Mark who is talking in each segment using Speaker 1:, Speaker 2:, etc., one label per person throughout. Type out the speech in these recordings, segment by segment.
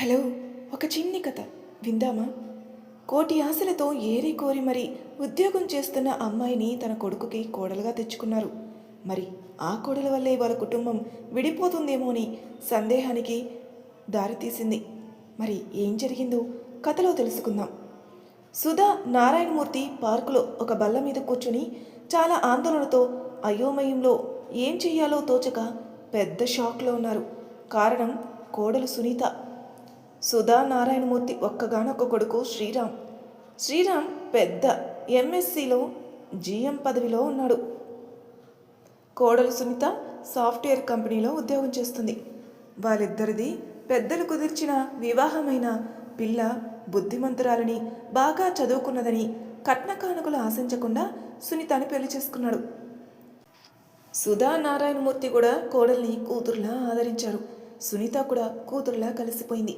Speaker 1: Hello ఒక చిన్ని కథ. విందామా? కోటి ఆశలతో ఏరి కోరి మరి ఉద్యోగం చేస్తున్న అమ్మాయిని తన కొడుకుకి కోడలుగా తెచ్చుకున్నారు. మరి ఆ కోడల వల్లే వాళ్ళ కుటుంబం విడిపోతుందేమో అని సందేహానికి దారితీసింది మరి ఏం జరిగిందో కథలో తెలుసుకుందాం. సుధా నారాయణమూర్తి పార్కులో ఒక బల్ల మీద కూర్చుని చాలా ఆందోళనతో అయోమయంలో ఏం చెయ్యాలో తోచక పెద్ద షాక్లో ఉన్నారు. కారణం కోడలు సునీత. సుధా నారాయణమూర్తి ఒక్కగానొక్క కొడుకు శ్రీరామ్. శ్రీరామ్ పెద్ద ఎంఎస్సిలో జిఎం పదవిలో ఉన్నాడు. కోడలు సునీత సాఫ్ట్వేర్ కంపెనీలో ఉద్యోగం చేస్తుంది. వాళ్ళిద్దరిది పెద్దలు కుదిర్చిన వివాహమైన పిల్ల బుద్ధిమంతురాలని బాగా చదువుకున్నదని కట్న కానుకలు ఆశించకుండా సునీతని పెళ్ళి చేసుకున్నాడు. సుధా నారాయణమూర్తి కూడా కోడల్ని కూతురులా ఆదరించారు. సునీత కూడా కూతురులా కలిసిపోయింది.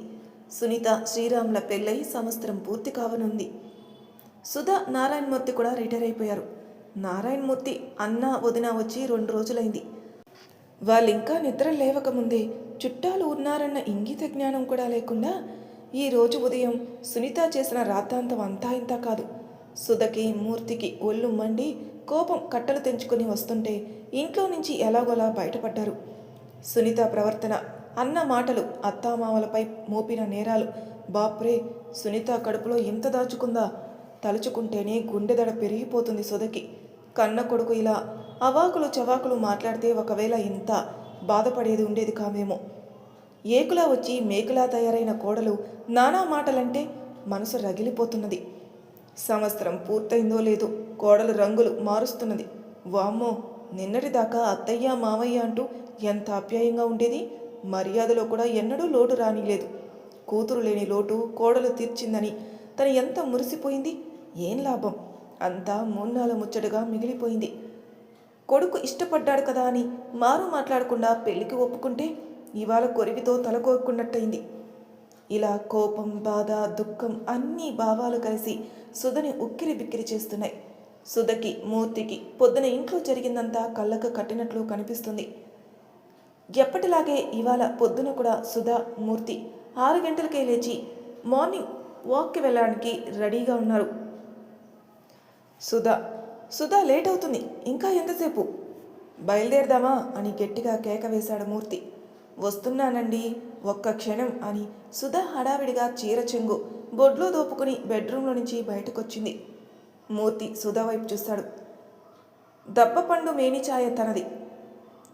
Speaker 1: సునీత శ్రీరాముల పెళ్ళై సంవత్సరం పూర్తి కావనుంది. సుధా నారాయణమూర్తి కూడా రిటైర్ అయిపోయారు. నారాయణమూర్తి అన్న వదిన వచ్చి రెండు రోజులైంది. వాళ్ళింకా నిద్ర లేవకముందే చుట్టాలు ఉన్నారన్న ఇంగిత జ్ఞానం కూడా లేకుండా ఈ రోజు ఉదయం సునీత చేసిన రాద్ధాంతం అంతా ఇంతా కాదు. సుధకి మూర్తికి ఒళ్ళు మండి కోపం కట్టలు తెంచుకుని వస్తుంటే ఇంట్లో నుంచి ఎలాగోలా బయటపడ్డారు. సునీత ప్రవర్తన అన్న మాటలు అత్తామామలపై మోపిన నేరాలు. బాప్రే సునీత కడుపులో ఇంత దాచుకుందా? తలుచుకుంటేనే గుండెదడ పెరిగిపోతుంది సుధకి కన్న కొడుకు ఇలా అవాకులు చవాకులు మాట్లాడితే ఒకవేళ ఇంత బాధపడేది ఉండేది కామేమో. ఏకులా వచ్చి మేకులా తయారైన కోడలు నానా మాటలంటే మనసు రగిలిపోతున్నది. సంవత్సరం పూర్తయిందో లేదో కోడలు రంగులు మారుస్తున్నది. వామ్మో నిన్నటిదాకా అత్తయ్య మావయ్య అంటూ ఎంత ఆప్యాయంగా ఉండేది? మర్యాదలో కూడా ఎన్నడూ లోటు రానిలేదు. కూతురు లేని లోటు కోడలు తీర్చిందని తను ఎంత మురిసిపోయింది? ఏం లాభం? అంతా మూన్నాల ముచ్చటగా మిగిలిపోయింది. కొడుకు ఇష్టపడ్డాడు కదా అని మారు మాట్లాడకుండా పెళ్ళికి ఒప్పుకుంటే ఇవాళ కొరివితో తలకోక్కున్నట్టయింది ఇలా కోపం బాధ దుఃఖం అన్ని భావాలు కలిసి సుధని ఉక్కిరి బిక్కిరి చేస్తున్నాయి. సుధకి మూర్తికి పొద్దున ఇంట్లో జరిగిందంతా కళ్ళకు కట్టినట్లు కనిపిస్తుంది. ఎప్పటిలాగే ఇవాళ పొద్దున కూడా సుధా మూర్తి ఆరు గంటలకే లేచి మార్నింగ్ వాక్కి వెళ్ళడానికి రెడీగా ఉన్నారు. సుధా సుధా లేట్ అవుతుంది ఇంకా ఎంతసేపు? బయలుదేరదామా అని గట్టిగా కేక వేశాడు మూర్తి. వస్తున్నానండి ఒక్క క్షణం అని సుధా హడావిడిగా చీర చెంగు బొడ్లో దోపుకుని బెడ్రూమ్లో నుంచి బయటకొచ్చింది. మూర్తి సుధా వైపు చూశాడు దప్పపండు మేనిచాయ తనది.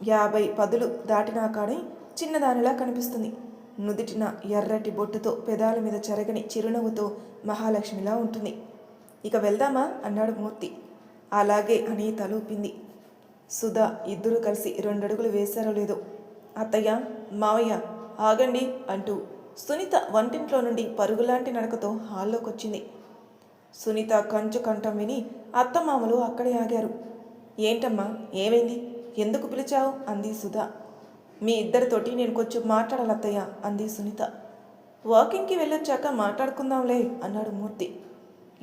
Speaker 1: యాభై పదులు దాటినా కానీ చిన్నదానిలా కనిపిస్తుంది. నుదిటిన ఎర్రటి బొట్టుతో పెదాల మీద చెరగని చిరునవ్వుతో మహాలక్ష్మిలా ఉంటుంది. ఇక వెళ్దామా? అన్నాడు మూర్తి. అలాగే అని తలూపింది సుధా ఇద్దరూ కలిసి రెండడుగులు వేశారో లేదో. అత్తయ్య మావయ్య ఆగండి అంటూ సునీత వంటింట్లో నుండి పరుగులాంటి నడకతో హాల్లోకి వచ్చింది సునీత కంచు కంఠం విని అత్తమామలు అక్కడే ఆగారు. ఏంటమ్మా? ఏమైంది? ఎందుకు పిలిచావు? అంది సుధా. మీ ఇద్దరితోటి నేను కొంచెం మాట్లాడాలత్తయ్య అంది సునీత. వాకింగ్కి వెళ్ళొచ్చాక మాట్లాడుకుందాంలే అన్నాడు మూర్తి.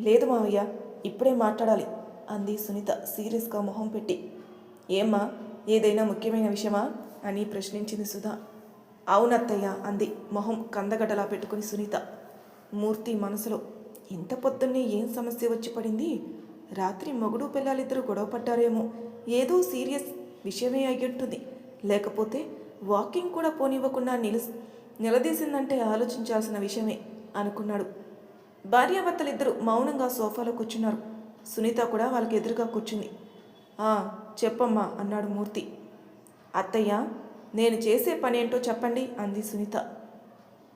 Speaker 1: లేదు మావయ్య ఇప్పుడే మాట్లాడాలి అంది సునీత సీరియస్గా మొహం పెట్టి. ఏమ్మా ఏదైనా ముఖ్యమైన విషయమా? అని ప్రశ్నించింది సుధా. అవునత్తయ్య అంది మొహం కందగడ్డలా పెట్టుకుని సునీత. మూర్తి మనసులో ఇంత పొద్దున్నే ఏం సమస్య వచ్చి పడింది? రాత్రి మొగుడు పిల్లలిద్దరూ గొడవ పడ్డారేమో ఏదో సీరియస్ విషయమే అయ్యుంటుంది. లేకపోతే వాకింగ్ కూడా పోనివ్వకుండా నిల నిలదీసిందంటే ఆలోచించాల్సిన విషయమే అనుకున్నాడు. భార్యాభర్తలిద్దరూ మౌనంగా సోఫాలో కూర్చున్నారు. సునీత కూడా వాళ్ళకి ఎదురుగా కూర్చుంది. చెప్పమ్మా అన్నాడు మూర్తి. అత్తయ్య నేను చేసే పని ఏంటో చెప్పండి అంది సునీత.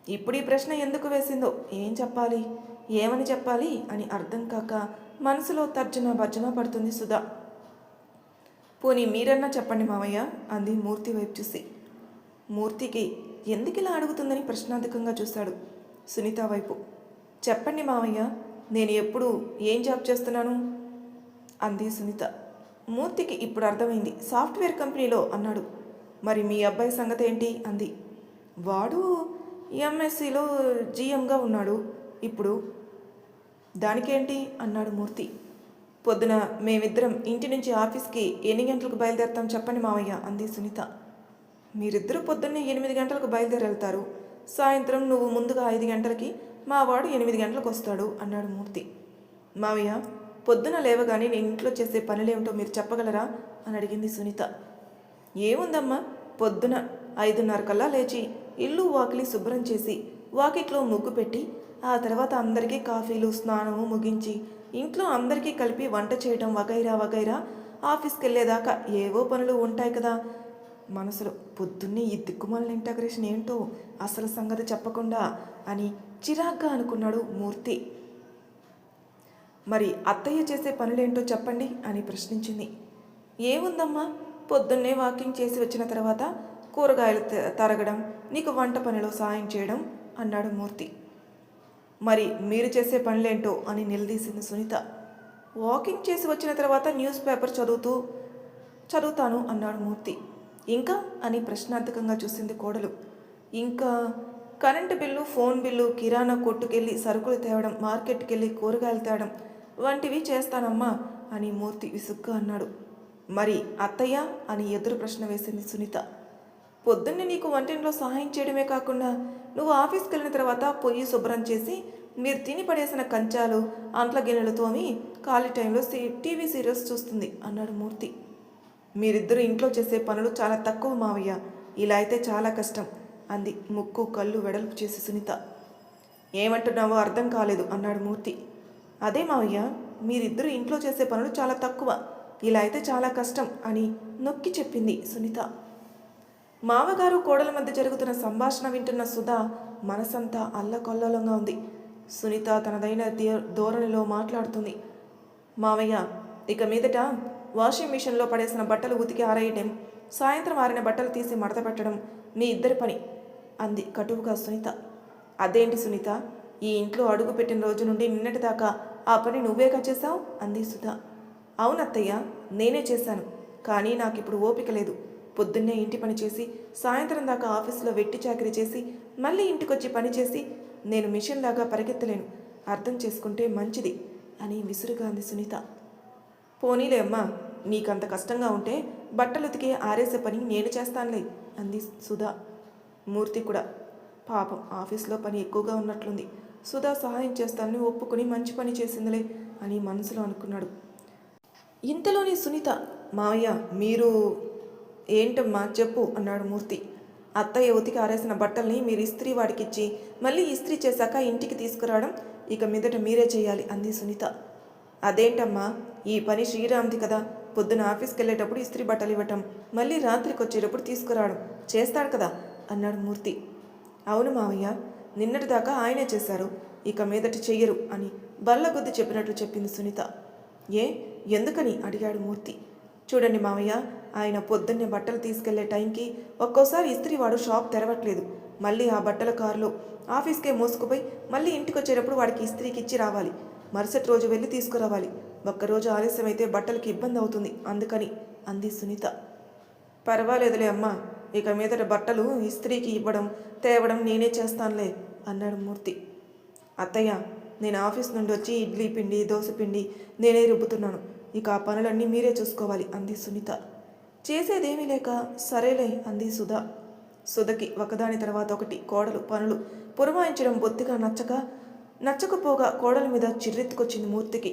Speaker 1: ఇప్పుడు ఈ ప్రశ్న ఎందుకు వేసిందో ఏం చెప్పాలి? ఏమని చెప్పాలి? అని అర్థం కాక మనసులో తర్జన భర్జన పడుతుంది సుధా. పోనీ మీరన్నా చెప్పండి మావయ్య అంది మూర్తి వైపు చూసి. మూర్తికి ఎందుకు ఇలా అడుగుతుందని ప్రశ్నార్థకంగా చూశాడు సునీత వైపు. చెప్పండి మావయ్య నేను ఎప్పుడు ఏం జాబ్ చేస్తున్నాను? అంది సునీత. మూర్తికి ఇప్పుడు అర్థమైంది సాఫ్ట్వేర్ కంపెనీలో అన్నాడు. మరి మీ అబ్బాయి సంగతి ఏంటి? అంది. వాడు ఎంఎస్సిలో జీఎంగా ఉన్నాడు ఇప్పుడు. దానికేంటి? అన్నాడు మూర్తి. పొద్దున మేమిద్దరం ఇంటి నుంచి ఆఫీస్కి ఎన్ని గంటలకు బయలుదేరతాం చెప్పండి మావయ్య అంది సునీత. మీరిద్దరూ పొద్దున్నే ఎనిమిది గంటలకు బయలుదేరి వెళ్తారు సాయంత్రం నువ్వు ముందుగా ఐదు గంటలకి మా వాడు ఎనిమిది గంటలకు వస్తాడు అన్నాడు మూర్తి. మావయ్య పొద్దున లేవగానే నేను ఇంట్లో చేసే పనులేమిటో మీరు చెప్పగలరా? అని అడిగింది సునీత. ఏముందమ్మా పొద్దున ఐదున్నర కల్లా లేచి ఇల్లు వాకిలి శుభ్రం చేసి వాకిట్లో ముగ్గు పెట్టి ఆ తర్వాత అందరికీ కాఫీలు స్నానము ముగించి ఇంట్లో అందరికీ కలిపి వంట చేయడం వగైరా వగైరా ఆఫీస్కి వెళ్ళేదాకా ఏవో పనులు ఉంటాయి కదా. మనసులో పొద్దున్నే ఈ దిక్కుమాలిన ఇంటగ్రేషన్ ఏంటో అసలు సంగతి చెప్పకుండా అని చిరాగ్గా అనుకున్నాడు మూర్తి. మరి అత్తయ్య చేసే పనులేంటో చెప్పండి అని ప్రశ్నించింది. ఏముందమ్మా? పొద్దున్నే వాకింగ్ చేసి వచ్చిన తర్వాత కూరగాయలు త- తరగడం నీకు వంట పనిలో సాయం చేయడం అన్నాడు మూర్తి. మరి మీరు చేసే పనులేంటో అని నిలదీసింది సునీత. వాకింగ్ చేసి వచ్చిన తర్వాత న్యూస్ పేపర్ చదువుతూ చదువుతాను అన్నాడు మూర్తి. ఇంకా? అని ప్రశ్నార్థకంగా చూసింది కోడలు. ఇంకా? కరెంటు బిల్లు ఫోన్ బిల్లు కిరాణా కొట్టుకెళ్ళి సరుకులు తేవడం మార్కెట్కి వెళ్ళి కూరగాయలు తేవడం వంటివి చేస్తానమ్మా అని మూర్తి విసుగ్గా అన్నాడు. మరి అత్తయ్య? అని ఎదురు ప్రశ్న వేసింది సునీత. పొద్దున్నే నీకు వంటింట్లో సహాయం చేయడమే కాకుండా నువ్వు ఆఫీస్కి వెళ్ళిన తర్వాత పొయ్యి శుభ్రం చేసి మీరు తిని పడేసిన కంచాలు అంట్ల గిన్నెలు తోమి ఖాళీ టైంలో సీ టీవీ సీరియల్స్ చూస్తుంది అన్నాడు మూర్తి. మీరిద్దరూ ఇంట్లో చేసే పనులు చాలా తక్కువ మావయ్య. ఇలా అయితే చాలా కష్టం అంది ముక్కు కళ్ళు వెడల్పు చేసి సునీత. ఏమంటున్నావో అర్థం కాలేదు అన్నాడు మూర్తి. అదే మావయ్య మీరిద్దరూ ఇంట్లో చేసే పనులు చాలా తక్కువ. ఇలా అయితే చాలా కష్టం అని నొక్కి చెప్పింది సునీత. మామగారు కోడల మధ్య జరుగుతున్న సంభాషణ వింటున్న సుధా మనసంతా అల్లకొల్లోలంగా ఉంది. సునీత తనదైన ధోరణిలో మాట్లాడుతుంది. మావయ్య ఇక మీదట వాషింగ్ మిషన్లో పడేసిన బట్టలు ఉతికి ఆరేయడం సాయంత్రం ఆరిన బట్టలు తీసి మడత పెట్టడం మీ ఇద్దరి పని అంది కటువుగా సునీత. అదేంటి సునీత? ఈ ఇంట్లో అడుగు పెట్టిన రోజు నుండి నిన్నటి దాకా ఆ పని నువ్వేగా చేశావు? అంది సుధా. అవునత్తయ్య నేనే చేశాను కానీ నాకు ఇప్పుడు ఓపిక లేదు. పొద్దున్నే ఇంటి పని చేసి సాయంత్రం దాకా ఆఫీసులో వెట్టి చాకరీ చేసి మళ్ళీ ఇంటికొచ్చి పని చేసి నేను మిషన్ లాగా పరిగెత్తలేను. అర్థం చేసుకుంటే మంచిది అని విసురుగా అంది సునీత. పోనీలే అమ్మా నీకంత కష్టంగా ఉంటే బట్టలు ఉతికే ఆరేసే పని నేను చేస్తానులే అంది సుధా. మూర్తి కూడా. పాపం ఆఫీస్లో పని ఎక్కువగా ఉన్నట్లుంది. సుధా సహాయం చేస్తానని ఒప్పుకుని మంచి పని చేసిందిలే అని మనసులో అనుకున్నాడు. ఇంతలోని సునీత మావయ్య మీరు ఏంటమ్మా చెప్పు అన్నాడు మూర్తి. అత్తయ్య ఉతికి ఆరేసిన బట్టల్ని మీరు ఇస్త్రీ వాడికిచ్చి మళ్ళీ ఇస్త్రీ చేశాక ఇంటికి తీసుకురావడం ఇక మీదట మీరే చేయాలి అంది సునీత. అదేంటమ్మా ఈ పని శ్రీరామ్ది కదా. పొద్దున ఆఫీస్కి వెళ్ళేటప్పుడు ఇస్త్రీ బట్టలు ఇవ్వటం మళ్ళీ రాత్రికి వచ్చేటప్పుడు తీసుకురావడం చేస్తాడు కదా అన్నాడు మూర్తి. అవును మావయ్య నిన్నటిదాకా ఆయనే చేశారు ఇక మీదట చెయ్యరు అని బల్లగొద్ది చెప్పినట్లు చెప్పింది సునీత. ఏ ఎందుకని అడిగాడు మూర్తి. చూడండి మావయ్య ఆయన పొద్దున్నే బట్టలు తీసుకెళ్ళే టైంకి ఒక్కోసారి ఇస్త్రీవాడు షాప్ తెరవట్లేదు. మళ్ళీ ఆ బట్టల కారులో ఆఫీస్కే మోసుకుపోయి మళ్ళీ ఇంటికి వచ్చేటప్పుడు వాడికి ఇస్త్రీకి ఇచ్చి రావాలి. మరుసటి రోజు వెళ్ళి తీసుకురావాలి. ఒక్కరోజు ఆలస్యమైతే బట్టలకి ఇబ్బంది అవుతుంది. అందుకని అంది సునీత. పర్వాలేదులే అమ్మా ఇక మీదట బట్టలు ఇస్త్రీకి ఇవ్వడం తేవడం నేనే చేస్తానులే అన్నాడు మూర్తి. అత్తయ్య నేను ఆఫీస్ నుండి వచ్చి ఇడ్లీ పిండి దోశ పిండి నేనే రుబ్బుతున్నాను. ఇక ఆ పనులన్నీ మీరే చూసుకోవాలి అంది సునీత. చేసేదేమీ లేక సరేలే అంది సుధా. సుధకి ఒకదాని తర్వాత ఒకటి కోడలు పనులు పురమాయించడం బొత్తిగా నచ్చక నచ్చకపోగా కోడల మీద చిర్రెత్తుకొచ్చింది మూర్తికి.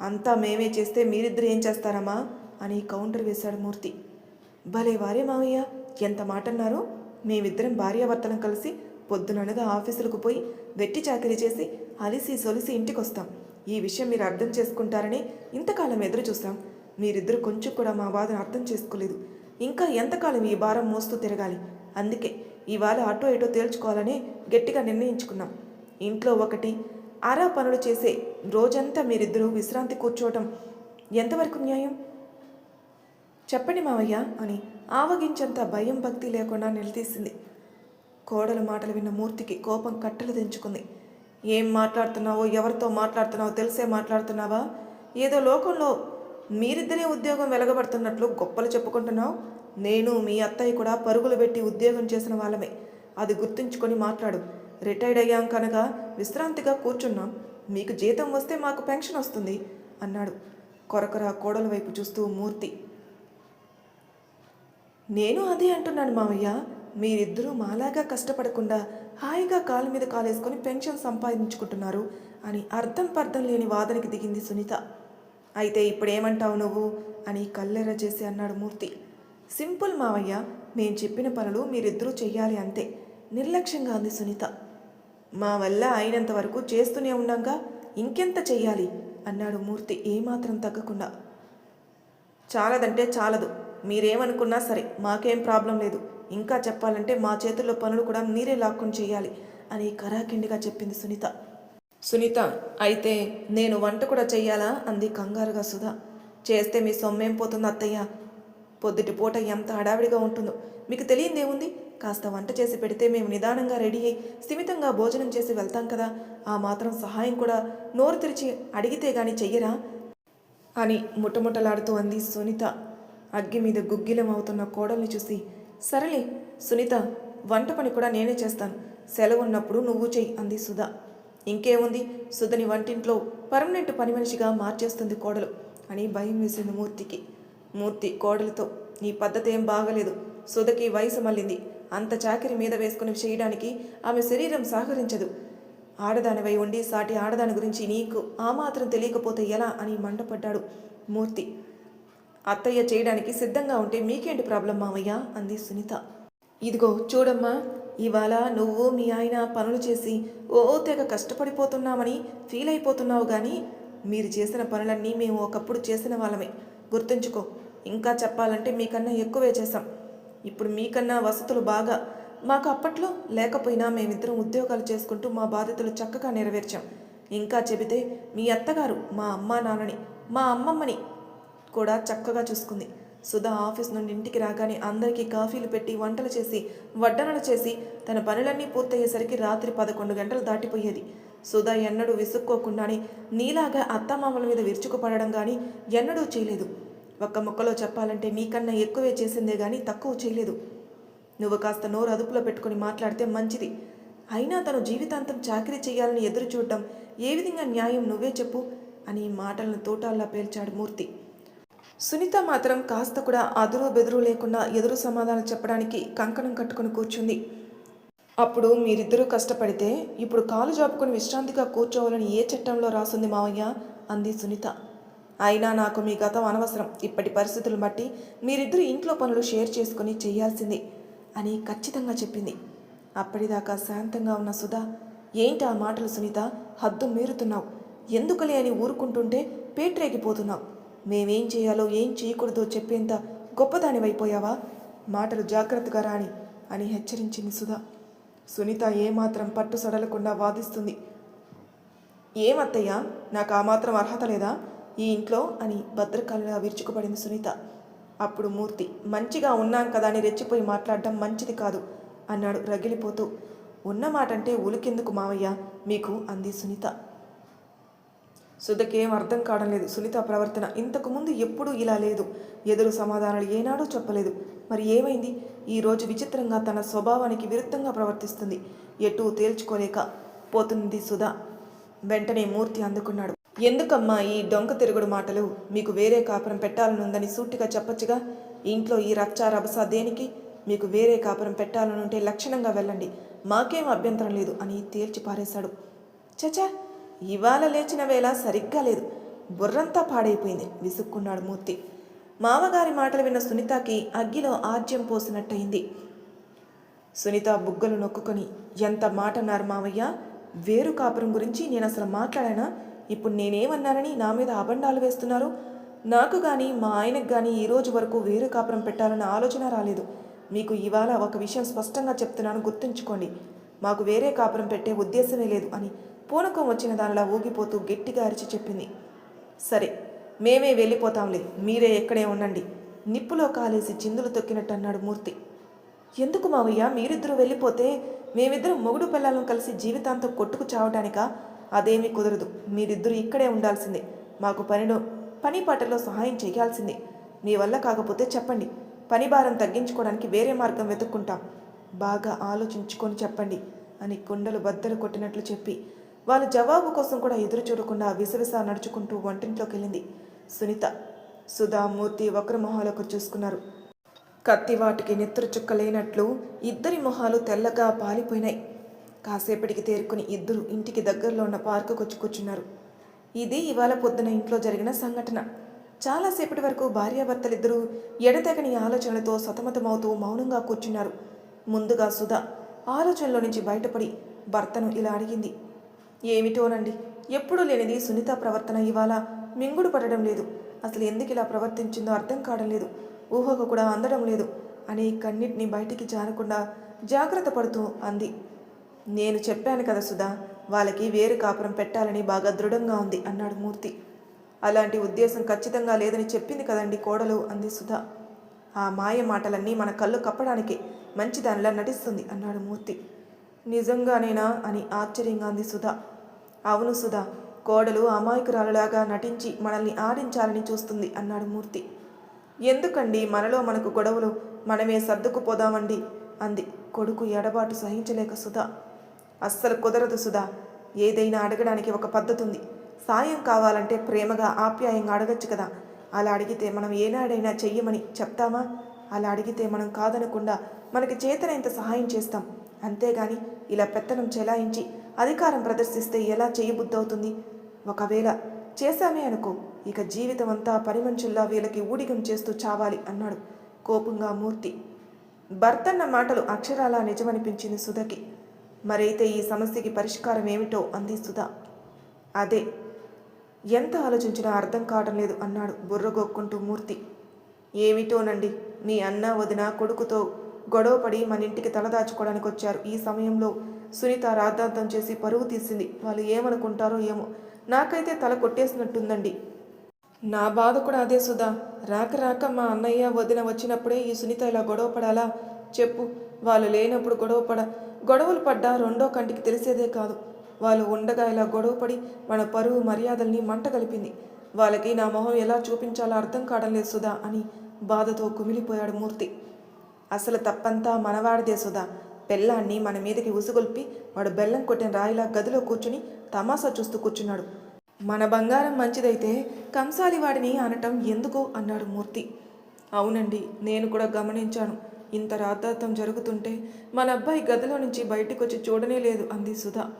Speaker 1: అంతా మేమే చేస్తే మీరిద్దరు ఏం చేస్తారమ్మా? అని కౌంటర్ వేశాడు మూర్తి. భలే వారే మావయ్య ఎంత మాట అన్నారో మేమిద్దరం భార్యాభర్తలం కలిసి పొద్దుననగా ఆఫీసులకు పోయి వెట్టి చాకరీ చేసి అలిసి సొలిసి ఇంటికి వస్తాం ఈ విషయం మీరు అర్థం చేసుకుంటారని ఇంతకాలం ఎదురు చూస్తాం మీరిద్దరు కొంచెం కూడా మా బాధను అర్థం చేసుకోలేదు. ఇంకా ఎంతకాలం ఈ భారం మోస్తూ తిరగాలి? అందుకే ఇవాళ అటో ఇటో తేల్చుకోవాలని గట్టిగా నిర్ణయించుకున్నాం. ఇంట్లో ఒకటి ఆరా పనులు చేసే రోజంతా మీరిద్దరూ విశ్రాంతి కూర్చోవటం ఎంతవరకు న్యాయం? చెప్పండి మావయ్య అని ఆవగించంత భయం భక్తి లేకుండా నిలదీసింది. కోడల మాటలు విన్న మూర్తికి కోపం కట్టలు తెంచుకుంది. ఏం మాట్లాడుతున్నావో ఎవరితో మాట్లాడుతున్నావో తెలిసే మాట్లాడుతున్నావా? ఏదో లోకంలో మీరిద్దరే ఉద్యోగం వెలగబడుతున్నట్లు గొప్పలు చెప్పుకుంటున్నావు. నేను మీ అత్తయ్య కూడా పరుగులు పెట్టి ఉద్యోగం చేసిన వాళ్ళమే. అది గుర్తుంచుకొని మాట్లాడు. రిటైర్డ్ అయ్యాం కనుక విశ్రాంతిగా కూర్చున్నాం. మీకు జీతం వస్తే మాకు పెన్షన్ వస్తుంది అన్నాడు కొరకొర కోడల వైపు చూస్తూ మూర్తి. నేను అదే అంటున్నాను మావయ్య మీరిద్దరూ మాలాగా కష్టపడకుండా హాయిగా కాలు మీద కాలేసుకొని పెన్షన్ సంపాదించుకుంటున్నారు అని అర్థం పర్థం లేని వాదనకి దిగింది సునీత. అయితే ఇప్పుడేమంటావు నువ్వు? అని కల్లెర చేసి అన్నాడు మూర్తి. సింపుల్ మావయ్య మేము చెప్పిన పనులు మీరిద్దరూ చెయ్యాలి అంతే. నిర్లక్ష్యంగా అంది సునీత. మా వల్ల అయినంత వరకు చేస్తూనే ఉన్నాగా ఇంకెంత చెయ్యాలి? అన్నాడు మూర్తి ఏమాత్రం తగ్గకుండా. చాలదంటే చాలదు. మీరేమనుకున్నా సరే మాకేం ప్రాబ్లం లేదు. ఇంకా చెప్పాలంటే మా చేతుల్లో పనులు కూడా మీరే లాక్కొని చేయాలి అని కరాఖండిగా చెప్పింది సునీత. సునీత అయితే నేను వంట కూడా చెయ్యాలా? అంది కంగారుగా సుధా. చేస్తే మీ సొమ్మేం పోతుంది అత్తయ్య? పొద్దుటి పూట ఎంత హడావిడిగా ఉంటుందో. మీకు తెలియందేముంది కాస్త వంట చేసి పెడితే మేము నిదానంగా రెడీ అయ్యి స్థిమితంగా భోజనం చేసి వెళ్తాం కదా. ఆ మాత్రం సహాయం కూడా నోరు తెరిచి అడిగితే గాని చెయ్యరా? అని ముట్టముట్టలాడుతూ అంది సునీత. అగ్గి మీద గుగ్గిలం అవుతున్న కోడల్ని చూసి సరేలే సునీత వంట పని కూడా నేనే చేస్తాను. సెలవు ఉన్నప్పుడు నువ్వు చెయ్యి అంది సుధా. ఇంకేముంది? సుధని వంటింట్లో పర్మనెంట్ పని మనిషిగా మార్చేస్తుంది కోడలు అని భయం వేసింది మూర్తికి. మూర్తి కోడలతో నీ పద్ధతి ఏం బాగలేదు. సుధకి వయసు మళ్ళింది. అంత చాకిరి మీద వేసుకుని చేయడానికి ఆమె శరీరం సహకరించదు. ఆడదానివై ఉండి సాటి ఆడదాని గురించి నీకు ఆ మాత్రం తెలియకపోతే ఎలా? అని మండపడ్డాడు మూర్తి. అత్తయ్య చేయడానికి సిద్ధంగా ఉంటే మీకేంటి ప్రాబ్లం మామయ్య అంది సునీత. ఇదిగో చూడమ్మా ఇవాళ నువ్వు మీ ఆయన పనులు చేసి ఓ తెగ కష్టపడిపోతున్నామని ఫీల్ అయిపోతున్నావు కానీ మీరు చేసిన పనులన్నీ మేము ఒకప్పుడు చేసిన వాళ్ళమే. గుర్తుంచుకో ఇంకా చెప్పాలంటే మీకన్నా ఎక్కువే చేశాం. ఇప్పుడు మీకన్నా వసతులు బాగా. మాకు అప్పట్లో లేకపోయినా మేమిద్దరం ఉద్యోగాలు చేసుకుంటూ మా బాధ్యతలు చక్కగా నెరవేర్చాం. ఇంకా చెబితే మీ అత్తగారు మా అమ్మా నాన్నని మా అమ్మమ్మని కూడా చక్కగా చూసుకుంది. సుధా ఆఫీస్ నుండి ఇంటికి రాగానే అందరికీ కాఫీలు పెట్టి వంటలు చేసి వడ్డనలు చేసి తన పనులన్నీ పూర్తయ్యేసరికి రాత్రి పదకొండు గంటలు దాటిపోయేది. సుధా ఎన్నడూ విసుక్కోకుండానే నీలాగా అత్తమామల మీద విరుచుకుపడడం కానీ ఎన్నడూ చేయలేదు. ఒక్క ముక్కలో చెప్పాలంటే నీకన్నా ఎక్కువే చేసిందే కానీ తక్కువ చేయలేదు. నువ్వు కాస్త నోరు అదుపులో పెట్టుకుని మాట్లాడితే మంచిది. అయినా తను జీవితాంతం చాకరీ చేయాలని ఎదురు చూడడం ఏ విధంగా న్యాయం నువ్వే చెప్పు అని మాటలను తోటాల్లా పేల్చాడు మూర్తి. సునీత మాత్రం కాస్త కూడా అదురు బెదురు లేకుండా ఎదురు సమాధానం చెప్పడానికి కంకణం కట్టుకుని కూర్చుంది. అప్పుడు మీరిద్దరూ కష్టపడితే ఇప్పుడు కాలు జాపుకుని విశ్రాంతిగా కూర్చోవాలని ఏ చట్టంలో రాసుంది మావయ్య? అంది సునీత. అయినా నాకు మీ గతం అనవసరం. ఇప్పటి పరిస్థితులు బట్టి మీరిద్దరు ఇంట్లో పనులు షేర్ చేసుకుని చేయాల్సింది అని ఖచ్చితంగా చెప్పింది. అప్పటిదాకా శాంతంగా ఉన్న సుధా ఏంటి ఆ మాటలు సునీత? హద్దు మీరుతున్నావు. ఎందుకులే అని ఊరుకుంటుంటే పేట్రేగిపోతున్నావు మేమేం చేయాలో ఏం చేయకూడదో చెప్పేంత గొప్పదానివైపోయావా? మాటలు జాగ్రత్తగా రాని అని హెచ్చరించింది సుధా. సునీత ఏమాత్రం పట్టు సడలకుండా వాదిస్తుంది. ఏమత్తయ్యా నాకు ఆ మాత్రం అర్హత లేదా? ఈ ఇంట్లో అని భద్రకాలిగా విరుచుకుపడింది సునీత. అప్పుడు మూర్తి మంచిగా ఉన్నాం కదా అని రెచ్చిపోయి మాట్లాడడం మంచిది కాదు అన్నాడు రగిలిపోతూ. ఉన్న మాట అంటే ఉలికెందుకు మావయ్య? మీకు అంది సునీత. సుధకేం అర్థం కావడం లేదు. సునీత ప్రవర్తన ఇంతకు ముందు ఎప్పుడూ ఇలా లేదు. ఎదురు సమాధానాలు ఏనాడూ చెప్పలేదు. మరి ఏమైంది? ఈరోజు విచిత్రంగా తన స్వభావానికి విరుద్ధంగా ప్రవర్తిస్తుంది. ఎటూ తేల్చుకోలేక పోతుంది సుధా. వెంటనే మూర్తి అందుకున్నాడు. ఎందుకమ్మా ఈ డొంక తిరుగుడు మాటలు? మీకు వేరే కాపురం పెట్టాలనుందని సూటిగా చెప్పొచ్చుగా? ఇంట్లో ఈ రచ్చ రభస దేనికి? మీకు వేరే కాపురం పెట్టాలనుంటే లక్షణంగా వెళ్ళండి. మాకేం అభ్యంతరం లేదు అని తేల్చి పారేశాడు. చచా ఇవాళ లేచిన వేళ సరిగ్గా లేదు. బుర్రంతా పాడైపోయింది. విసుక్కున్నాడు మూర్తి. మామగారి మాటలు విన్న సునీతకి అగ్గిలో ఆజ్యం పోసినట్టయింది. సునీత బుగ్గలు నొక్కుకొని ఎంత మాట అన్నారు వేరు కాపురం గురించి నేను అసలు మాట్లాడానా? ఇప్పుడు నేనేమన్నానని నా మీద అబండాలు వేస్తున్నారు. నాకు కానీ మా ఆయనకు కానీ ఈ రోజు వరకు వేరు కాపురం పెట్టాలన్న ఆలోచన రాలేదు. మీకు ఇవాళ ఒక విషయం స్పష్టంగా చెప్తున్నాను గుర్తుంచుకోండి. మాకు వేరే కాపురం పెట్టే ఉద్దేశమే లేదు అని పూనకం వచ్చిన దానిలా ఊగిపోతూ గట్టిగా అరిచి చెప్పింది. సరే మేమే వెళ్ళిపోతాంలే. మీరే ఎక్కడే ఉండండి. నిప్పులో కాలేసి చిందులు తొక్కినట్టు అన్నాడు మూర్తి. ఎందుకు మావయ్య మీరిద్దరూ వెళ్ళిపోతే మేమిద్దరం మొగుడు పిల్లలను కలిసి జీవితాంతం కొట్టుకు చావటానికా? అదేమీ కుదరదు. మీరిద్దరూ ఇక్కడే ఉండాల్సిందే. మాకు పనిలో పని పాటలో సహాయం చేయాల్సిందే. మీ వల్ల కాకపోతే చెప్పండి. పని భారం తగ్గించుకోవడానికి వేరే మార్గం వెతుక్కుంటాం. బాగా ఆలోచించుకొని చెప్పండి అని కుండలు బద్దలు కొట్టినట్లు చెప్పి వాళ్ళ జవాబు కోసం కూడా ఎదురు చూడకుండా విసవిస నడుచుకుంటూ వంటింట్లోకి వెళ్ళింది సునీత సుధా మూర్తి ఒకరి మొహాలకు చూసుకున్నారు. కత్తివాటికి నెత్తురు చుక్క లేనట్లు ఇద్దరి మొహాలు తెల్లగా పాలిపోయినాయి. కాసేపటికి తేరుకుని ఇద్దరు ఇంటికి దగ్గరలో ఉన్న పార్కుకు వచ్చి కూర్చున్నారు. ఇది ఇవాళ పొద్దున ఇంట్లో జరిగిన సంఘటన. చాలాసేపటి వరకు భార్యాభర్తలిద్దరూ ఎడతెగని ఆలోచనలతో సతమతమవుతూ మౌనంగా కూర్చున్నారు. ముందుగా సుధా ఆలోచనలో నుంచి బయటపడి భర్తను ఇలా అడిగింది. ఏమిటోనండి? ఎప్పుడూ లేనిది సునీత ప్రవర్తన ఇవాళ మింగుడు పడడం లేదు. అసలు ఎందుకు ఇలా ప్రవర్తించిందో అర్థం కావడం లేదు. ఊహకు కూడా అందడం లేదు. అని కన్నిటిని బయటికి జారకుండా జాగ్రత్త పడుతూ అంది. నేను చెప్పాను కదా సుధా వాళ్ళకి వేరు కాపురం పెట్టాలని బాగా దృఢంగా ఉంది అన్నాడు మూర్తి. అలాంటి ఉద్దేశం ఖచ్చితంగా లేదని చెప్పింది కదండి కోడలు అంది సుధా. ఆ మాయ మాటలన్నీ మన కళ్ళు కప్పడానికి మంచిదానిలా నటిస్తుంది అన్నాడు మూర్తి. నిజంగానేనా అని ఆశ్చర్యంగా అంది సుధా. అవును సుధా కోడలు అమాయకురాలులాగా నటించి మనల్ని ఆడించాలని చూస్తుంది అన్నాడు మూర్తి. ఎందుకండి మనలో మనకు గొడవలు? మనమే సర్దుకుపోదామండి అంది కొడుకు ఎడబాటు సహించలేక సుధా. అస్సలు కుదరదు సుధా ఏదైనా అడగడానికి ఒక పద్ధతి ఉంది సాయం కావాలంటే ప్రేమగా ఆప్యాయంగా అడగచ్చు కదా. అలా అడిగితే మనం ఏనాడైనా చెయ్యమని చెప్తామా? అలా అడిగితే మనం కాదనకుండా మనకి చేతనైంత సహాయం చేస్తాం. అంతేగాని ఇలా పెత్తనం చెలాయించి అధికారం ప్రదర్శిస్తే ఎలా చేయబుద్ధవుతుంది? ఒకవేళ చేశామే అనుకో ఇక జీవితం అంతా పరిమంచుల్లా వీళ్ళకి ఊడిగం చేస్తూ చావాలి అన్నాడు కోపంగా మూర్తి. భర్తన్న మాటలు అక్షరాలా నిజమనిపించింది సుధకి. మరైతే ఈ సమస్యకి పరిష్కారం ఏమిటో అంది సుధ. అదే ఎంత ఆలోచించినా అర్థం కావడం లేదు అన్నాడు బుర్రగొక్కుంటూ మూర్తి. ఏమిటోనండి మీ అన్న వదిన కొడుకుతో గొడవపడి మన ఇంటికి తలదాచుకోవడానికి వచ్చారు ఈ సమయంలో సునీత రాద్ధాంతం చేసి పరువు తీసింది. వాళ్ళు ఏమనుకుంటారో ఏమో. నాకైతే తల కొట్టేసినట్టుందండి. నా బాధ కూడా అదే సుధా. రాక రాక మా అన్నయ్య వదిన వచ్చినప్పుడే ఈ సునీత ఇలా గొడవ పడాలా చెప్పు. వాళ్ళు లేనప్పుడు గొడవ పడ గొడవలు పడ్డా రెండో కంటికి తెలిసేదే కాదు. వాళ్ళు ఉండగా ఇలా గొడవపడి మన పరువు మర్యాదల్ని మంట కలిపింది. వాళ్ళకి నా మొహం ఎలా చూపించాలో అర్థం కావడం లేదు సుధా అని బాధతో కుమిలిపోయాడు మూర్తి. అసలు తప్పంతా మనవాడిదే సుధా. పెళ్ళాన్ని మన మీదకి ఉసుగొల్పి వాడు బెల్లం కొట్టిన రాయిలా గదిలో కూర్చుని తమాసా చూస్తూ కూర్చున్నాడు. మన బంగారం మంచిదైతే కంసాలి వాడిని అనటం ఎందుకో అన్నాడు మూర్తి. అవునండి నేను కూడా గమనించాను. ఇంత రాద్ధార్థం జరుగుతుంటే మన అబ్బాయి గదిలో నుంచి బయటికి వచ్చి చూడనే లేదు అంది సుధా.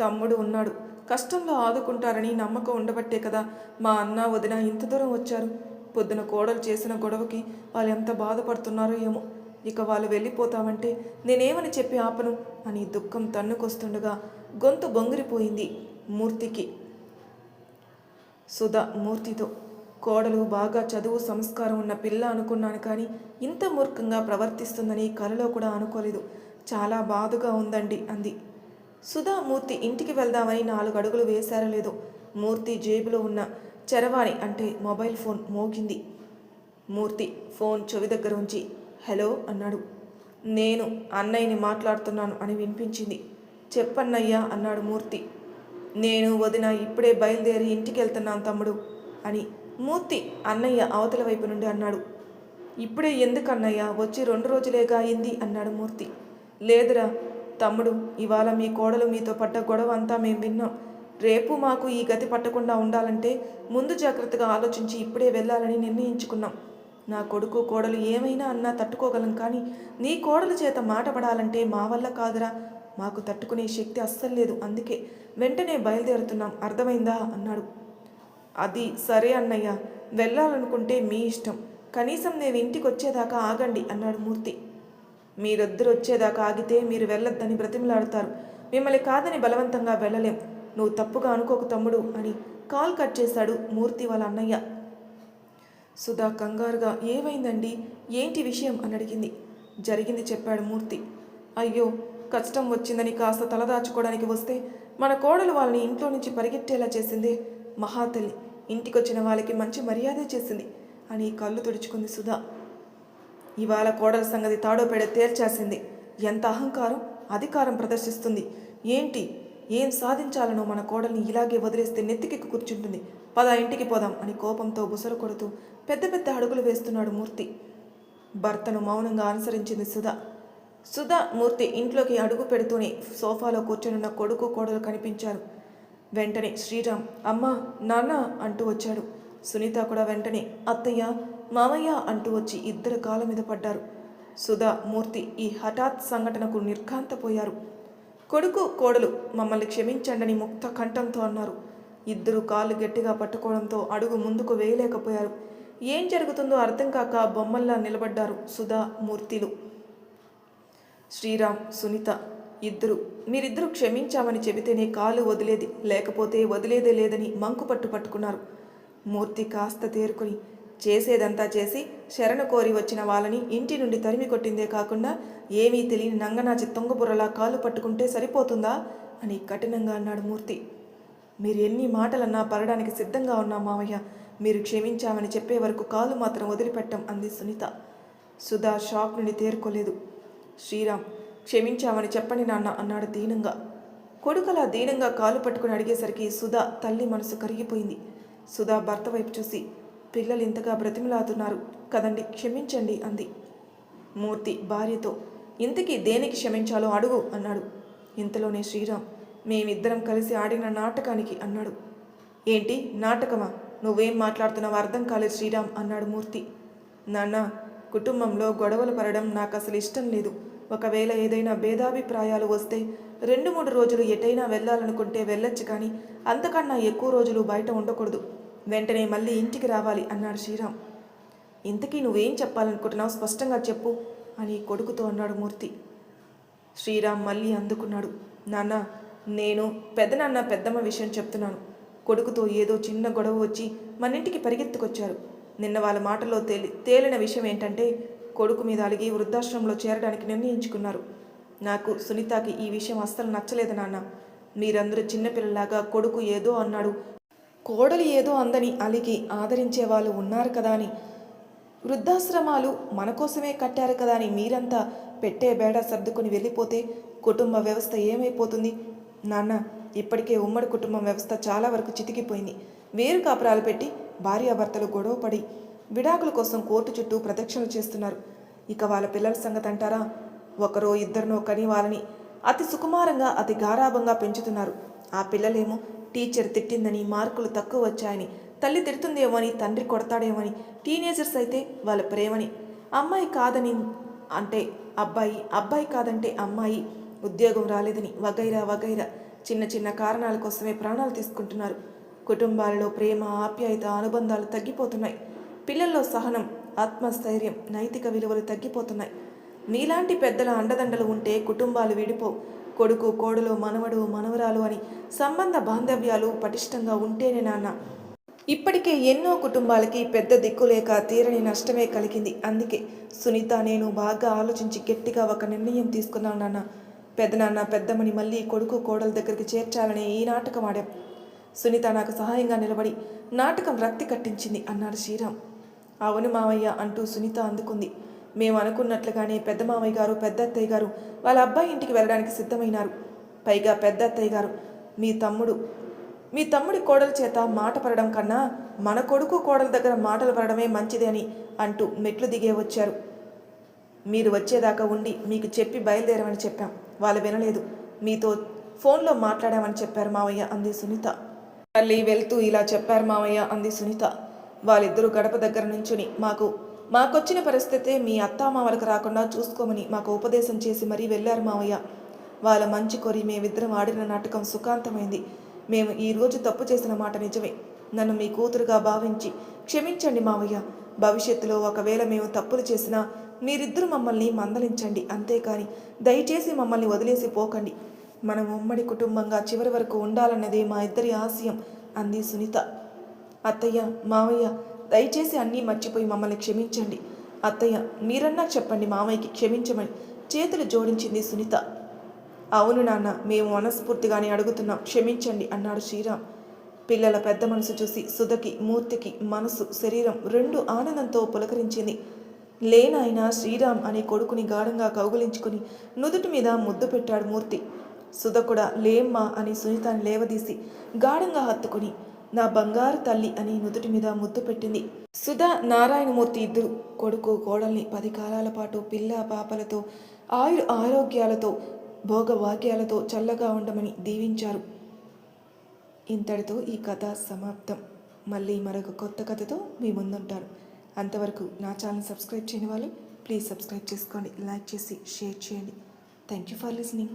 Speaker 1: తమ్ముడు ఉన్నాడు. కష్టంలో ఆదుకుంటారని నమ్మకం ఉండబట్టే కదా మా అన్న వదిన ఇంత దూరం వచ్చారు. పొద్దున కోడలు చేసిన గొడవకి వాళ్ళు ఎంత బాధపడుతున్నారో ఏమో. ఇక వాళ్ళు వెళ్ళిపోతామంటే నేనేమని చెప్పి ఆపను అని దుఃఖం తన్నుకొస్తుండగా గొంతు బొంగిరిపోయింది మూర్తికి. సుధ మూర్తితో కోడలు బాగా చదువు సంస్కారం ఉన్న పిల్ల అనుకున్నాను కానీ ఇంత మూర్ఖంగా ప్రవర్తిస్తుందని కలలో కూడా అనుకోలేదు. చాలా బాధగా ఉందండి అంది. సుధా మూర్తి ఇంటికి వెళ్దామని నాలుగు అడుగులు వేశారో లేదో మూర్తి జేబులో ఉన్న చరవాణి అంటే మొబైల్ ఫోన్ మోగింది. మూర్తి ఫోన్ చెవి దగ్గర ఉంచి హలో అన్నాడు. నేను అన్నయ్యని మాట్లాడుతున్నాను అని వినిపించింది. చెప్పన్నయ్యా అన్నాడు మూర్తి. నేను వదిన ఇప్పుడే బయలుదేరి ఇంటికి వెళ్తున్నాను తమ్ముడు అని మూర్తి అన్నయ్య అవతల వైపు నుండి అన్నాడు. ఇప్పుడే ఎందుకు అన్నయ్య వచ్చి రెండు రోజులేగా అయింది అన్నాడు మూర్తి. లేదురా తమ్ముడు ఇవాళ మీ కోడలు మీతో పడ్డ గొడవ అంతా మేము విన్నాం. రేపు మాకు ఈ గతి పట్టకుండా ఉండాలంటే ముందు జాగ్రత్తగా ఆలోచించి ఇప్పుడే వెళ్ళాలని నిర్ణయించుకున్నాం. నా కొడుకు కోడలు ఏమైనా అన్నా తట్టుకోగలం కానీ నీ కోడలు చేత మాట పడాలంటే మా వల్ల కాదురా. మాకు తట్టుకునే శక్తి అస్సలు లేదు. అందుకే వెంటనే బయలుదేరుతున్నాం. అర్థమైందా? అన్నాడు. అది సరే అన్నయ్య. వెళ్ళాలనుకుంటే మీ ఇష్టం. కనీసం నేను ఇంటికి వచ్చేదాకా ఆగండి అన్నాడు మూర్తి. మీరిద్దరు వచ్చేదాకా ఆగితే మీరు వెళ్ళొద్దని బ్రతిమలాడతారు. మిమ్మల్ని కాదని బలవంతంగా వెళ్ళలేం. నువ్వు తప్పుగా అనుకోకు తమ్ముడు అని కాల్ కట్ చేశాడు మూర్తి వాళ్ళ అన్నయ్య. సుధా కంగారుగా ఏమైందండి? ఏంటి విషయం? అని అడిగింది. జరిగింది చెప్పాడు మూర్తి. అయ్యో కష్టం వచ్చిందని కాస్త తలదాచుకోవడానికి వస్తే మన కోడలు వాళ్ళని ఇంట్లో నుంచి పరిగెట్టేలా చేసింది మహాతల్లి. ఇంటికొచ్చిన వాళ్ళకి మంచి మర్యాదే చేసింది అని కళ్ళు తుడుచుకుంది సుధా. ఇవాళ కోడల సంగతి తాడోపేడ తేల్చేసింది. ఎంత అహంకారం అధికారం ప్రదర్శిస్తుంది. ఏంటి? ఏం సాధించాలనో మన కోడల్ని ఇలాగే వదిలేస్తే నెత్తికి కూర్చుంటుంది. పద ఇంటికి పోదాం అని కోపంతో బుసరు కొడుతూ పెద్ద పెద్ద అడుగులు వేస్తున్నాడు మూర్తి. భర్తను మౌనంగా అనుసరించింది సుధా. సుధా మూర్తి ఇంట్లోకి అడుగు పెడుతూనే సోఫాలో కూర్చొనున్న కొడుకు కోడలు కనిపించారు. వెంటనే శ్రీరామ్ అమ్మా నాన్న అంటూ వచ్చాడు. సునీత కూడా వెంటనే అత్తయ్య మామయ్య అంటూ వచ్చి ఇద్దరు కాళ్ళ మీద పడ్డారు. సుధా మూర్తి ఈ హఠాత్ సంఘటనకు నిర్ఘాంతపోయారు. కొడుకు కోడలు మమ్మల్ని క్షమించండని ముక్త కంఠంతో అన్నారు. ఇద్దరు కాళ్ళు గట్టిగా పట్టుకోవడంతో అడుగు ముందుకు వేయలేకపోయారు. ఏం జరుగుతుందో అర్థం కాక బొమ్మల్లా నిలబడ్డారు సుధా మూర్తిలు. శ్రీరామ్ సునీత ఇద్దరు మీరిద్దరూ క్షమించామని చెబితేనే కాలు వదిలేది లేకపోతే వదిలేదే లేదని మంకు పట్టు పట్టుకున్నారు. మూర్తి కాస్త తేరుకొని చేసేదంతా చేసి శరణు కోరి వచ్చిన వాళ్ళని ఇంటి నుండి తరిమి కొట్టిందే కాకుండా ఏమీ తెలియని నంగనాచి తొంగబుర్రలా కాలు పట్టుకుంటే సరిపోతుందా అని కఠినంగా అన్నాడు మూర్తి. మీరు ఎన్ని మాటలన్నా పడడానికి సిద్ధంగా ఉన్నా మామయ్య మీరు క్షమించామని చెప్పే వరకు కాలు మాత్రం వదిలిపెట్టం అంది సునీత. సుధా షాక్ నుండి తేరుకోలేదు. శ్రీరామ్ క్షమించామని చెప్పని నాన్న అన్నాడు దీనంగా. కొడుకలా దీనంగా కాలు పట్టుకుని అడిగేసరికి సుధా తల్లి మనసు కరిగిపోయింది. సుధా భర్త వైపు చూసి పిల్లలు ఇంతగా బ్రతిమలాతున్నారు. కదండి క్షమించండి అంది. మూర్తి భార్యతో ఇంతకీ దేనికి క్షమించాలో అడుగు అన్నాడు. ఇంతలోనే శ్రీరామ్ మేమిద్దరం కలిసి ఆడిన నాటకానికి అన్నాడు. ఏంటి? నాటకమా? నువ్వేం మాట్లాడుతున్నావు అర్థం కాలేదు శ్రీరామ్ అన్నాడు మూర్తి. నాన్న కుటుంబంలో గొడవలు పడడం నాకు అసలు ఇష్టం లేదు. ఒకవేళ ఏదైనా భేదాభిప్రాయాలు వస్తే రెండు మూడు రోజులు ఎటైనా వెళ్ళాలనుకుంటే వెళ్ళొచ్చు కానీ అంతకన్నా ఎక్కువ రోజులు బయట ఉండకూడదు. వెంటనే మళ్ళీ ఇంటికి రావాలి అన్నాడు శ్రీరామ్. ఇంతకీ నువ్వేం చెప్పాలనుకుంటున్నావు స్పష్టంగా చెప్పు అని కొడుకుతో అన్నాడు మూర్తి. శ్రీరామ్ మళ్ళీ అందుకున్నాడు. నాన్న నేను పెద్దనాన్న పెద్దమ్మ విషయం చెప్తున్నాను. కొడుకుతో ఏదో చిన్న గొడవ వచ్చి మన ఇంటికి పరిగెత్తుకొచ్చారు. నిన్న వాళ్ళ మాటలో తేలి తేలిన విషయం ఏంటంటే కొడుకు మీద అలిగి వృద్ధాశ్రమంలో చేరడానికి నిర్ణయించుకున్నారు. నాకు సునీతకి ఈ విషయం అస్సలు నచ్చలేదు నాన్న. మీరందరూ చిన్నపిల్లలాగా కొడుకు ఏదో అన్నాడు కోడలు ఏదో అందని అలిగి ఆదరించే వాళ్ళు ఉన్నారు కదా అని. వృద్ధాశ్రమాలు మన కోసమే కట్టారు కదా అని మీరంతా పెట్టే బేడ సర్దుకుని వెళ్ళిపోతే కుటుంబ వ్యవస్థ ఏమైపోతుంది? నాన్న ఇప్పటికే ఉమ్మడి కుటుంబం వ్యవస్థ చాలా వరకు చితికిపోయింది. వేరు కాపురాలు పెట్టి భార్యాభర్తలు గొడవపడి విడాకుల కోసం కోర్టు చుట్టూ ప్రదక్షిణలు చేస్తున్నారు. ఇక వాళ్ళ పిల్లల సంగతి అంటారా? ఒకరో ఇద్దరినో కని వాళ్ళని అతి సుకుమారంగా అతి గారాభంగా పెంచుతున్నారు. ఆ పిల్లలేమో టీచర్ తిట్టిందని మార్కులు తక్కువ వచ్చాయని తల్లి తిడుతుందేమో అని తండ్రి కొడతాడేమో అని టీనేజర్స్ అయితే వాళ్ళ ప్రేమని. అమ్మాయి కాదని అంటే అబ్బాయి అబ్బాయి కాదంటే అమ్మాయి ఉద్యోగం రాలేదని వగైరా వగైరా చిన్న చిన్న కారణాల కోసమే ప్రాణాలు తీసుకుంటున్నారు. కుటుంబాలలో ప్రేమ ఆప్యాయత అనుబంధాలు తగ్గిపోతున్నాయి. పిల్లల్లో సహనం ఆత్మస్థైర్యం నైతిక విలువలు తగ్గిపోతున్నాయి. నీలాంటి పెద్దల అండదండలు ఉంటే కుటుంబాలు విడిపో కొడుకు కోడలు మనవడు మనవరాలు అని సంబంధ బాంధవ్యాలు పటిష్టంగా ఉంటేనే నాన్న. ఇప్పటికే ఎన్నో కుటుంబాలకి పెద్ద దిక్కు లేక తీరని నష్టమే కలిగింది. అందుకే సునీత నేను బాగా ఆలోచించి గట్టిగా ఒక నిర్ణయం తీసుకున్నాను నాన్న. పెద్దనాన్న పెద్దమ్మని మళ్ళీ కొడుకు కోడల దగ్గరికి చేర్చాలని ఈ నాటకం ఆడాం. సునీత నాకు సహాయంగా నిలబడి నాటకం రక్తి కట్టించింది అన్నాడు శ్రీరామ్. అవును మావయ్య అంటూ సునీత అందుకుంది. మేము అనుకున్నట్లుగానే పెద్ద మామయ్య గారు పెద్ద అత్తయ్య గారు వాళ్ళ అబ్బాయి ఇంటికి వెళ్ళడానికి సిద్ధమైనారు. పైగా పెద్ద అత్తయ్య గారు మీ తమ్ముడు మీ తమ్ముడి కోడల చేత మాట పడడం కన్నా మన కొడుకు కోడల దగ్గర మాటలు పడడమే మంచిది అని అంటూ మెట్లు దిగే వచ్చారు. మీరు వచ్చేదాకా ఉండి మీకు చెప్పి బయలుదేరమని చెప్పాం. వాళ్ళు వినలేదు. మీతో ఫోన్లో మాట్లాడామని చెప్పారు మావయ్య అంది సునీత. తల్లి వెళ్తూ ఇలా చెప్పారు మావయ్య అంది సునీత. వాళ్ళిద్దరూ గడప దగ్గర నుంచుని మాకు మాకొచ్చిన పరిస్థితే మీ అత్తామామలకు రాకుండా చూసుకోమని మాకు ఉపదేశం చేసి మరీ వెళ్ళారు మావయ్య. వాళ్ళ మంచి కొరి మేమిద్దరం ఆడిన నాటకం సుఖాంతమైంది. మేము ఈ రోజు తప్పు చేసిన మాట నిజమే. నన్ను మీ కూతురుగా భావించి క్షమించండి మావయ్య. భవిష్యత్తులో ఒకవేళ మేము తప్పులు చేసినా మీరిద్దరూ మమ్మల్ని మందలించండి. అంతేకాని దయచేసి మమ్మల్ని వదిలేసి పోకండి. మనం ఉమ్మడి కుటుంబంగా చివరి వరకు ఉండాలన్నదే మా ఇద్దరి ఆశయం అంది సునీత. అత్తయ్య మావయ్య దయచేసి అన్నీ మర్చిపోయి మమ్మల్ని క్షమించండి. అత్తయ్య మీరన్నా చెప్పండి మామయ్యకి క్షమించమని చేతులు జోడించింది సునీత. అవును నాన్న మేము మనస్ఫూర్తిగానే అడుగుతున్నాం క్షమించండి అన్నాడు శ్రీరామ్. పిల్లల పెద్ద మనసు చూసి సుధకి మూర్తికి మనసు శరీరం రెండు ఆనందంతో పులకరించింది. లేనాయన శ్రీరామ్ అనే కొడుకుని గాఢంగా కౌగులించుకుని నుదుటి మీద ముద్దు పెట్టాడు మూర్తి. సుధ కూడా లేమ్మా అని సునీతని లేవదీసి గాఢంగా హత్తుకుని నా బంగారు తల్లి అని నుదుటి మీద ముద్దు పెట్టింది. సుధా నారాయణమూర్తి ఇద్దరు కొడుకు కోడల్ని పది కాలాల పాటు పిల్ల పాపలతో ఆయుర ఆరోగ్యాలతో భోగవాక్యాలతో చల్లగా ఉండమని దీవించారు. ఇంతటితో ఈ కథ సమాప్తం. మళ్ళీ మరొక కొత్త కథతో మీ ముందుంటారు. అంతవరకు నా ఛానల్ సబ్స్క్రైబ్ చేయని వాళ్ళు ప్లీజ్ సబ్స్క్రైబ్ చేసుకోండి లైక్ చేసి షేర్ చేయండి. Thank you for listening.